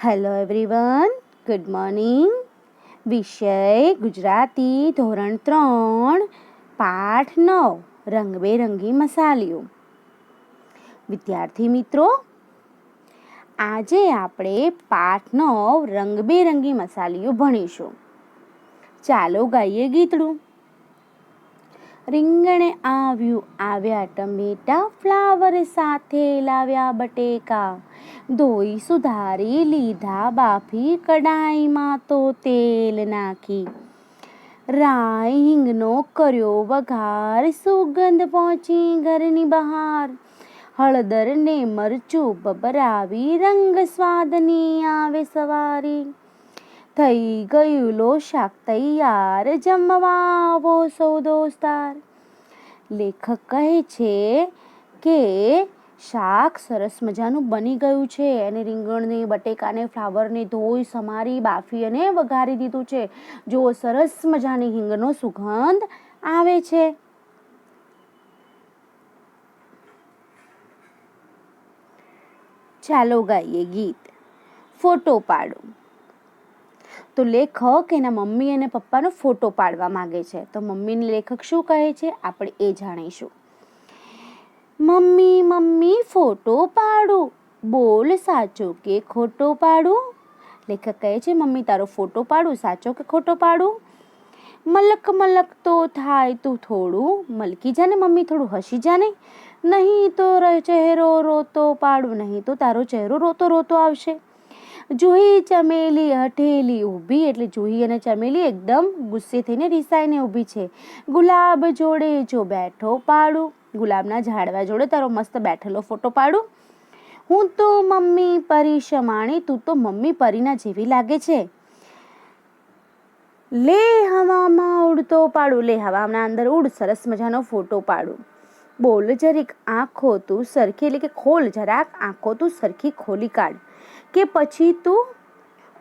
Hello everyone good morning વિષય ગુજરાતી ધોરણ ત્રણ પાઠ નવ રંગબેરંગી મસાલીઓ વિદ્યાર્થી મિત્રો આજે આપણે પાઠ નવ રંગબેરંગી મસાલીઓ ભણીશું ચાલો ગાઈએ ગીતડું રીંગણે આવ્યું. આવ્યા ટમેટા ફ્લાવર સાથે લાવ્યા બટેકા. ધોઈ સુધારી લીધા બાફી કડાઈમાં તો તેલ નાખી. રાઈ હિંગનો કર્યો વઘાર, સુગંધ પહોંચી ઘરની બહાર. હળદર ને મરચું બબરાવી, રંગ સ્વાદની આવે સવારી. થઈ ગયું લો શાક તૈયાર જમવા આવો સૌ દોસ્તાર. લેખક કહે છે કે શાક સરસ મજાનું બની ગયું છે અને રીંગણને, બટેકાને, ફ્લાવરને ધોઈ સમારી બાફી અને વઘારી દીધું છે. જો સરસ મજાની હિંગનો સુગંધ આવે છે. ચાલો ગાઈએ ગીત. ફોટો પાડો. તો લેખક એના મમ્મી અને પપ્પાનો ફોટો પાડવા માગે છે. તો મમ્મીને લેખક શું કહે છે? આપણે એ જાણીશું. મમ્મી મમ્મી, ફોટો પાડું. બોલ, સાચો કે ખોટો પાડું? લેખક કહે છે, મમ્મી, તારો ફોટો પાડું, સાચો કે ખોટો પાડું? મલક મલક તો થાય તું થોડું. મલકી જાને, મમ્મી, થોડું હસી જાને. નહીં તો ચહેરો રોતો પાડું. નહીં તો તારો ચહેરો રોતો રોતો આવશે. જુહી ચમેલી હઠેલી ઊભી, એટલે જુહી અને ચમેલી એકદમ ગુસ્સે થઈને રિસાઈને ઊભી છે. ગુલાબ જોડે જો બેઠો પાડું, ગુલાબના ઝાડવા જોડે તારો મસ્ત બેઠેલો ફોટો પાડું. હું તો મમ્મી પરી શમાણી તું તો મમ્મી પરીના જેવી લાગે છે. લે હવામાં ઉડતો પાડું, લે હવાના અંદર ઉડ, સરસ મજાનો ફોટો પાડું. બોલ જરીક આંખો તું સરખી, એટલે કે ખોલ જરાક આંખો તું સરખી ખોલી કાઢ. કે પછી તું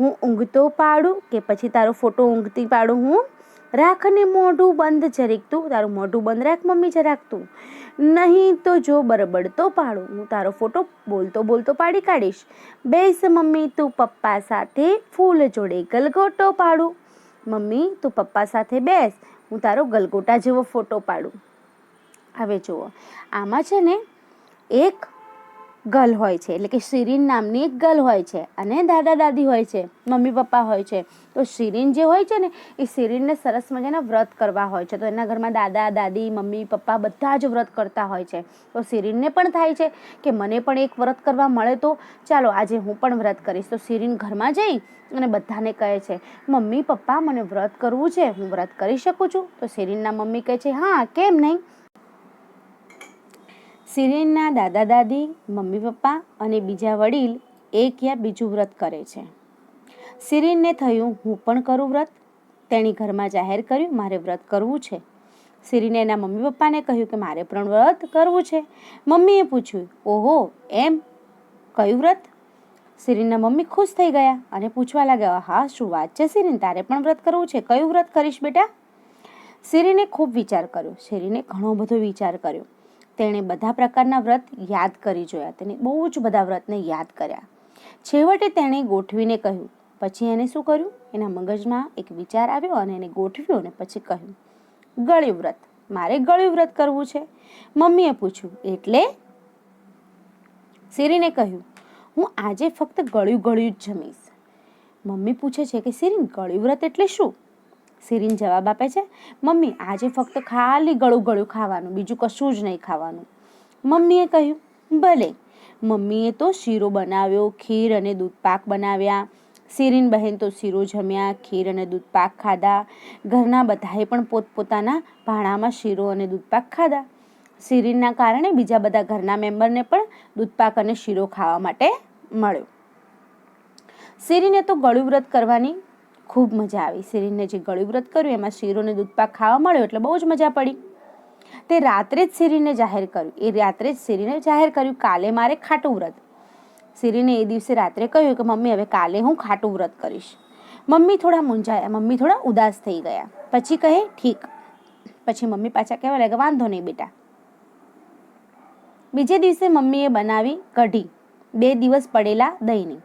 હું ઊંઘતો પાડું કે પછી તારો ફોટો ઊંઘતી પાડું હું? રાખ ને મોઢું બંધ જરીક તું, તારું મોઢું બંધ રાખ મમ્મી જરાક તું. નહીં તો જો બરબડતો પાડું, હું તારો ફોટો બોલતો બોલતો પાડી કાઢીશ. બેસ મમ્મી, તું પપ્પા સાથે ફૂલ જોડે ગલગોટો પાડું. મમ્મી, તું પપ્પા સાથે બેસ, હું તારો ગલગોટા જેવો ફોટો પાડું. હવે જુઓ, આમાં છે ને એક ગર્લ હોય છે. એટલે કે શિરીન નામની એક ગર્લ હોય છે અને દાદા દાદી હોય છે, મમ્મી પપ્પા હોય છે. તો શિરીન જે હોય છે ને, એ શિરીનને સરસ મજાના વ્રત કરવા હોય છે. તો એના ઘરમાં દાદા, દાદી, મમ્મી, પપ્પા બધા જ વ્રત કરતા હોય છે. તો શિરીનને પણ થાય છે કે મને પણ એક વ્રત કરવા મળે તો ચાલો આજે હું પણ વ્રત કરીશ. તો શિરીન ઘરમાં જઈ અને બધાને કહે છે, મમ્મી, પપ્પા, મને વ્રત કરવું છે. હું વ્રત કરી શકું છું? તો શિરીનના મમ્મી કહે છે, હા, કેમ નહીં? સિરેનના દાદા દાદી, મમ્મી પપ્પા અને બીજા વડીલ એક યા બીજું વ્રત કરે છે. સિરેનને થયું, હું પણ કરું વ્રત? તેણી ઘરમાં જાહેર કર્યું, મારે વ્રત કરવું છે. સિરીને એના મમ્મી પપ્પાને કહ્યું કે, મારે પણ વ્રત કરવું છે. મમ્મીએ પૂછ્યું, ઓહો, એમ? કયું વ્રત? સિરીનના મમ્મી ખુશ થઈ ગયા અને પૂછવા લાગ્યા, હા, શું વાત છે સિરીન? તારે પણ વ્રત કરવું છે? કયું વ્રત કરીશ બેટા? સિરીને ખૂબ વિચાર કર્યો. સિરીને ઘણો બધો વિચાર કર્યો. તેણે બધા પ્રકારના વ્રત યાદ કરી જોયા. તેને બહુ જ બધા વ્રતને યાદ કર્યા. છેવટે તેણે ગોઠવીને કહ્યું, પછી એને શું કર્યું? એના મગજમાં એક વિચાર આવ્યો અને એને ગોઠવ્યો અને પછી કહ્યું, ગળ્યું વ્રત. મારે ગળ્યું વ્રત કરવું છે. મમ્મીએ પૂછ્યું, એટલે? સિરીને કહ્યું, હું આજે ફક્ત ગળ્યું ગળ્યું જ જમીશ. મમ્મી પૂછે છે કે સિરી ગળ્યું વ્રત એટલે શું? સિરીન જવાબ આપે છે. મમ્મી, આજે ફક્ત ખાલી ગળું ગળું ખાવાનું, બીજું કશું જ નહીં ખાવાનું. મમ્મીએ કહ્યું, ભલે. મમ્મીએ તો શીરો બનાવ્યો, ખીર અને દૂધપાક બનાવ્યા. સિરીન બહેન તો શીરો જમ્યા, ખીર અને દૂધપાક ખાધા. ઘરના બધાએ પણ પોતપોતાના ભાણામાં શીરો અને દૂધપાક ખાધા. સિરીનના કારણે બીજા બધા ઘરના મેમ્બરને પણ દૂધપાક અને શીરો ખાવા માટે મળ્યો. સિરીને તો ગળું વ્રત કરવાની ખૂબ મજા આવી. શિરીનને જે ગળ્યું વ્રત કર્યું, એમાં શીરોને દૂધપાક ખાવા મળ્યો એટલે બહુ જ મજા પડી. તે રાત્રે જ શિરીને જાહેર કર્યું. એ રાત્રે જ શિરીને જાહેર કર્યું. કાલે મારે ખાટું વ્રત. શિરીને એ દિવસે રાત્રે કહ્યું કે, મમ્મી, હવે કાલે હું ખાટું વ્રત કરીશ. મમ્મી થોડા મૂંઝાયા. મમ્મી થોડા ઉદાસ થઈ ગયા. પછી કહે, ઠીક. પછી મમ્મી પાછા કહેવા લાગે વાંધો નહીં બેટા. બીજે દિવસે મમ્મીએ બનાવી કઢી. બે દિવસ પડેલા દહીંની.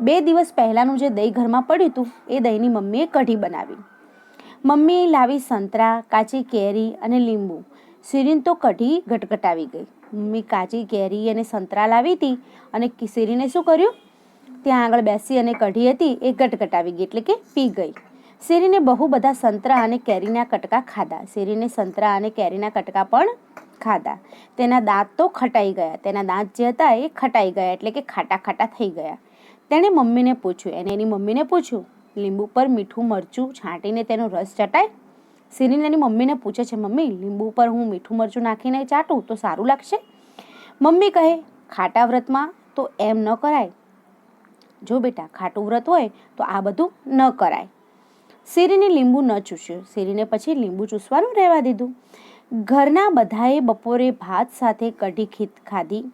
બે દિવસ પહેલાંનું જે દહીં ઘરમાં પડ્યું હતું, એ દહીંની મમ્મીએ કઢી બનાવી. મમ્મીએ લાવી સંતરા, કાચી કેરી અને લીંબુ. સિરીન તો કઢી ગટગટાવી ગઈ. મમ્મી કાચી કેરી અને સંતરા લાવી હતી અને શીરીને શું કર્યું? ત્યાં આગળ બેસી અને કઢી હતી, એ ગટગટાવી ગઈ એટલે કે પી ગઈ. શેરીને બહુ બધા સંતરા અને કેરીના કટકા ખાધા. શેરીને સંતરા અને કેરીના કટકા પણ ખાધા. તેના દાંત તો ખટાઈ ગયા. તેના દાંત જે હતા એ ખટાઈ ગયા એટલે કે ખાટા ખાટા થઈ ગયા. તેણે મમ્મીને પૂછ્યું, એને એની મમ્મીને પૂછ્યું? લીંબુ પર મીઠું મરચું છાંટીને તેનો રસ ચટાય? સિરીન એની મમ્મીને પૂછે છે, મમ્મી, લીંબુ પર હું મીઠું મરચું નાખીને ચાટું તો સારું લાગશે? મમ્મી કહે, ખાટા વ્રતમાં તો એમ ન કરાય. જો બેટા, ખાટું વ્રત હોય તો આ બધું ન કરાય. શેરીને લીંબુ ન ચૂસ્યું. શેરીને પછી લીંબુ ચૂસવાનું રહેવા દીધું. ઘરના બધાએ બપોરે ભાત સાથે કઢી ખીત ખાધી.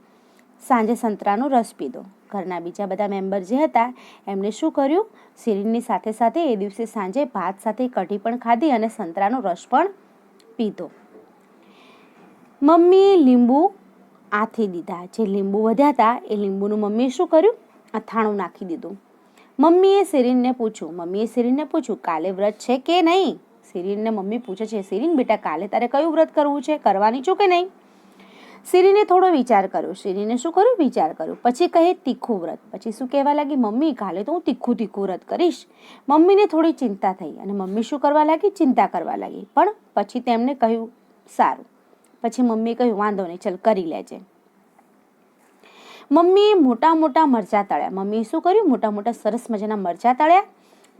સાંજે સંતરાનો રસ પીધો. ઘરના બીજા બધા મેમ્બર જે હતા, એમણે શું કર્યું? શેરીની સાથે સાથે એ દિવસે સાંજે ભાત સાથે કઢી પણ ખાધી અને સંતરાનો રસ પણ પીધો. મમ્મીએ લીંબુ આથી દીધા. જે લીંબુ વધ્યા હતા એ લીંબુનું મમ્મીએ શું કર્યું? અથાણું નાખી દીધું. મમ્મીએ શિરીનને પૂછ્યું, મમ્મીએ સિરીનને પૂછ્યું, કાલે વ્રત છે કે નહીં? શિરીનને મમ્મી પૂછે છે, શિરીન બેટા, કાલે તારે કયું વ્રત કરવું છે? કરવાની છું કે નહીં? સિરીને થોડો વિચાર કર્યો. શિરીને શું કર્યું? વિચાર કર્યો. પછી કહે, તીખું વ્રત. પછી શું કહેવા લાગી? મમ્મી, કાલે તો હું તીખું તીખું વ્રત કરીશ. મમ્મીને થોડી ચિંતા થઈ અને મમ્મી શું કરવા લાગી? ચિંતા કરવા લાગી. પણ પછી તેમણે કહ્યું, સારું. પછી મમ્મીએ કહ્યું, વાંધો નહીં, ચલ કરી લેજે. મમ્મીએ મોટા મોટા મરચાં તળ્યા. મમ્મીએ શું કર્યું? મોટા મોટા સરસ મજાના મરચાં તળ્યા.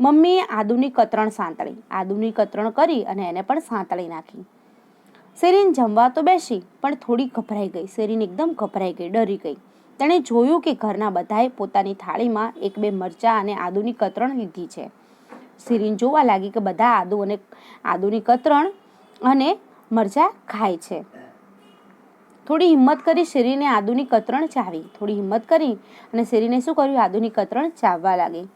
મમ્મીએ આદુની કતરણ સાંતળી. આદુની કતરણ કરી અને એને પણ સાંતળી નાખી. સેરીન જમવા તો બેસી, પણ થોડી ગભરાઈ ગઈ. સેરીન એકદમ ગભરાઈ ગઈ, ડરી ગઈ. તેણે જોયું કે ઘરના બધાએ પોતાની થાળીમાં એક બે મરચાં અને આદુની કતરણ લીધી છે. શેરીન જોવા લાગી કે બધા આદુ અને આદુની કતરણ અને મરચાં ખાય છે. થોડી હિંમત કરી શેરીને આદુની કતરણ ચાવી. થોડી હિંમત કરી અને શેરીને શું કર્યું? આદુની કતરણ ચાવવા લાગી.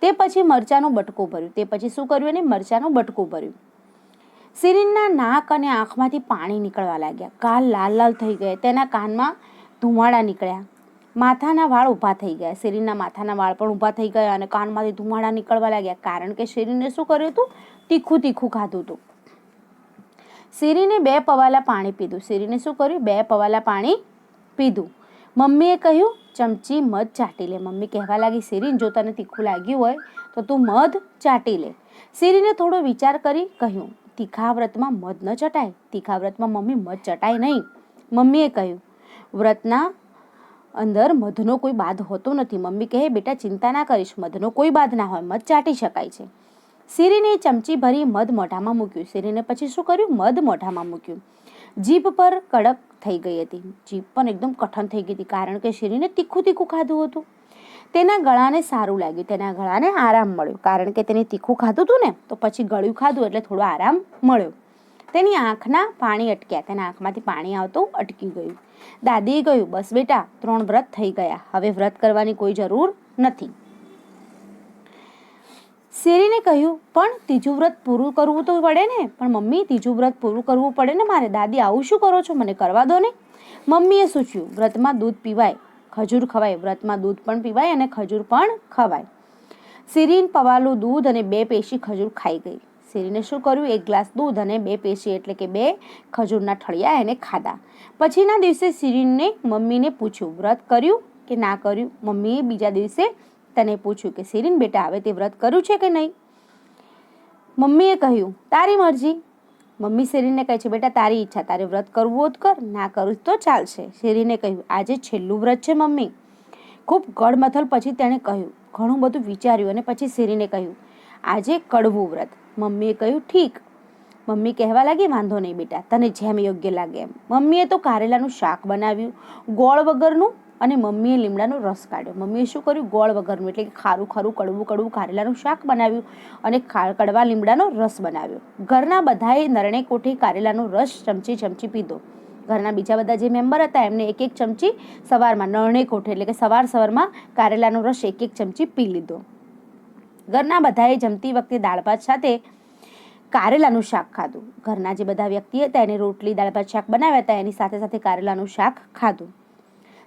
તે પછી મરચાંનું બટકું ભર્યું. તે પછી શું કર્યું? એને મરચાંનું બટકું ભર્યું. સિરીનના નાક અને આંખમાંથી પાણી નીકળવા લાગ્યા. કાન લાલ લાલ થઈ ગયા. તેના કાનમાં ધુમાડા નીકળ્યા. માથાના વાળ ઊભા થઈ ગયા. શેરીના માથાના વાળ પણ ઊભા થઈ ગયા અને કાનમાંથી ધુમાડા નીકળવા લાગ્યા. કારણ કે શેરીને શું કર્યું હતું? તીખું તીખું ખાધું હતું. શેરીને બે પવાલા પાણી પીધું. શેરીને શું કર્યું? બે પવાલા પાણી પીધું. મમ્મીએ કહ્યું, ચમચી મધ ચાટી લે. મમ્મી કહેવા લાગી શેરીન જો તને તીખું લાગ્યું હોય તો તું મધ ચાટી લે. શેરીને થોડો વિચાર કરી કહ્યું તીખા વ્રતમાં મધ ન ચટાય. તીખા વ્રતમાં મમ્મી મધ ચટાય નહીં. મમ્મીએ કહ્યું, વ્રતના અંદર મધનો કોઈ બાદ હોતો નથી. મમ્મી કહે, બેટા, ચિંતા ના કરીશ. મધનો કોઈ બાદ ના હોય. મધ ચાટી શકાય છે. સિરીને ચમચી ભરી મધ મોઢામાં મૂક્યું. સિરીને પછી શું કર્યું? મધ મોઢામાં મૂક્યું. જીભ પર કડક થઈ ગઈ હતી. જીભ પણ એકદમ કઠણ થઈ ગઈ હતી, કારણ કે શેરીને તીખું તીખું ખાધું હતું. તેના ગળાને સારું લાગ્યું, તેના ગળાને આરામ મળ્યો. કારણ કે તેને તીખું ખાધું હતું ને, તો પછી ગળ્યું ખાધું એટલે થોડો આરામ મળ્યો. તેની આંખના પાણી અટક્યા, તેના આંખમાંથી પાણી આવતું અટકી ગયું. દાદીએ કહ્યું બસ બેટા, ત્રણ વ્રત થઈ ગયા. હવે વ્રત કરવાની કોઈ જરૂર નથી. શેરીને કહ્યું, પણ ત્રીજું વ્રત પૂરું કરવું તો પડે ને? પણ મમ્મી, ત્રીજું વ્રત પૂરું કરવું પડે ને? મારે દાદી, આવું શું કરો છો? મને કરવા દો ને. મમ્મીએ સૂચ્યું, વ્રતમાં દૂધ પીવાય ખજૂર ખવાય, વ્રતમાં દૂધ પણ પીવાય અને ખજૂર પણ ખવાય. સિરીન પવાલું દૂધ અને બે પેશી ખજૂર ખાઈ ગઈ. સિરીને શું કર્યું? એક ગ્લાસ દૂધ અને બે પેશી એટલે કે બે ખજૂરના ઠળિયા એને ખાધા. પછીના દિવસે સિરીનને મમ્મીને પૂછ્યું, વ્રત કર્યું કે ના કર્યું? મમ્મીએ બીજા દિવસે તને પૂછ્યું કે સિરીન બેટા, હવે તે વ્રત કર્યું છે કે નહીં? મમ્મીએ કહ્યું, તારી મરજી. મમ્મી શેરીને કહે છે, બેટા, તારી ઈચ્છા, તારે વ્રત કરવું હોત કર, ના કરું તો ચાલશે. શેરીને કહ્યું, આજે છેલ્લું વ્રત છે, મમ્મી. ખૂબ ગળમથલ પછી તેણે કહ્યું, ઘણું બધું વિચાર્યું અને પછી શેરીને કહ્યું, આજે કડવું વ્રત. મમ્મીએ કહ્યું, ઠીક. મમ્મી કહેવા લાગી, વાંધો નહીં બેટા, તને જેમ યોગ્ય લાગે એમ. મમ્મીએ તો કારેલાનું શાક બનાવ્યું, ગોળ વગરનું અને મમ્મીએ લીમડાનો રસ કાઢ્યો. મમ્મીએ શું કર્યું? ગોળ વગરનું એટલે કે ખારું ખારું, કડવું કડવું, કારેલાનું શાક બનાવ્યું અને કડવા લીમડાનો રસ બનાવ્યો. ઘરના બધાએ નરણે કોઠે કારેલાનો રસ ચમચી ચમચી પીધો. ઘરના બીજા બધા જે મેમ્બર હતા, એમને એક એક ચમચી સવારમાં, નરણે કોઠે, એટલે કે સવાર સવારમાં કારેલાનો રસ એક એક ચમચી પી લીધો. ઘરના બધાએ જમતી વખતે દાળ ભાત સાથે કારેલાનું શાક ખાધું. ઘરના જે બધા વ્યક્તિ હતા, એને રોટલી, દાળ ભાત, શાક બનાવ્યા હતા, એની સાથે સાથે કારેલાનું શાક ખાધું.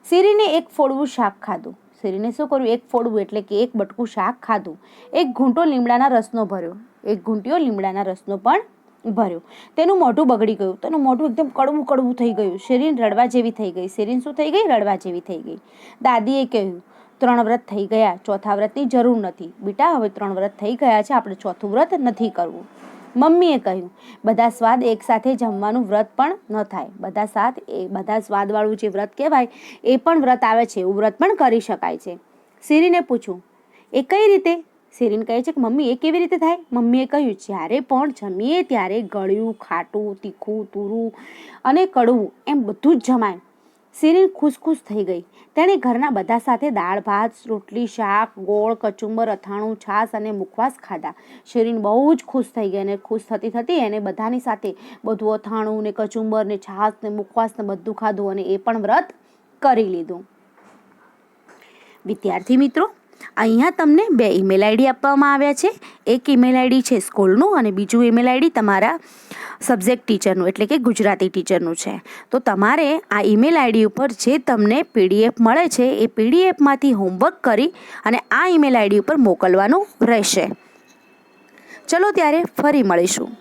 સિરીને એક ફોડવું શાક ખાધું. શેરીને શું કર્યું? એક ફોડવું એટલે કે એક બટકું શાક ખાધું. એક ઘૂંટો લીમડાના રસનો ભર્યો. એક ઘૂંટ્યો લીમડાના રસનો પણ ભર્યો. તેનું મોઢું બગડી ગયું. તેનું મોઢું એકદમ કડવું કડવું થઈ ગયું. શેરીન રડવા જેવી થઈ ગઈ. શેરીન શું થઈ ગઈ? રડવા જેવી થઈ ગઈ. દાદીએ કહ્યું, ત્રણ વ્રત થઈ ગયા. ચોથા વ્રતની જરૂર નથી. બેટા, હવે ત્રણ વ્રત થઈ ગયા છે. આપણે ચોથું વ્રત નથી કરવું. મમ્મીએ કહ્યું, બધા સ્વાદ એકસાથે જમવાનું વ્રત પણ ન થાય. બધા સાથ એ, બધા સ્વાદવાળું જે વ્રત કહેવાય, એ પણ વ્રત આવે છે. એવું વ્રત પણ કરી શકાય છે. સિરીને પૂછ્યું, એ કઈ રીતે? સિરીન કહે છે કે, મમ્મી, એ કેવી રીતે થાય? મમ્મીએ કહ્યું, જ્યારે પણ જમીએ ત્યારે ગળ્યું, ખાટું, તીખું, તુરું અને કડવું, એમ બધું જ જમાય. સિરીન ખુશ ખુશ થઈ ગઈ. તેણે ઘરના બધા સાથે દાળ, ભાત, રોટલી, શાક, ગોળ, કચુંબર, અથાણું, છાશ અને મુખવાસ ખાધા. શેરીન બહુ જ ખુશ થઈ ગઈ અને ખુશ થતી થતી એને બધાની સાથે બધું અથાણું ને કચુંબર ને છાશ ને મુખવાસ ને બધું ખાધું અને એ પણ વ્રત કરી લીધું. વિદ્યાર્થી મિત્રો અહીંયા તમને બે ઈમેલ આઈડી આપવામાં આવ્યા છે. એક ઈમેલ આઈડી છે સ્કૂલનું અને બીજું ઈમેલ આઈડી તમારા સબ્જેક્ટ ટીચરનું એટલે કે ગુજરાતી ટીચરનું છે. તો તમારે આ ઈમેલ આઈડી ઉપર જે તમને પીડીએફ મળે છે, એ પીડીએફમાંથી હોમવર્ક કરી અને આ ઈમેલ આઈડી ઉપર મોકલવાનું રહેશે. ચલો ત્યારે ફરી મળીશું.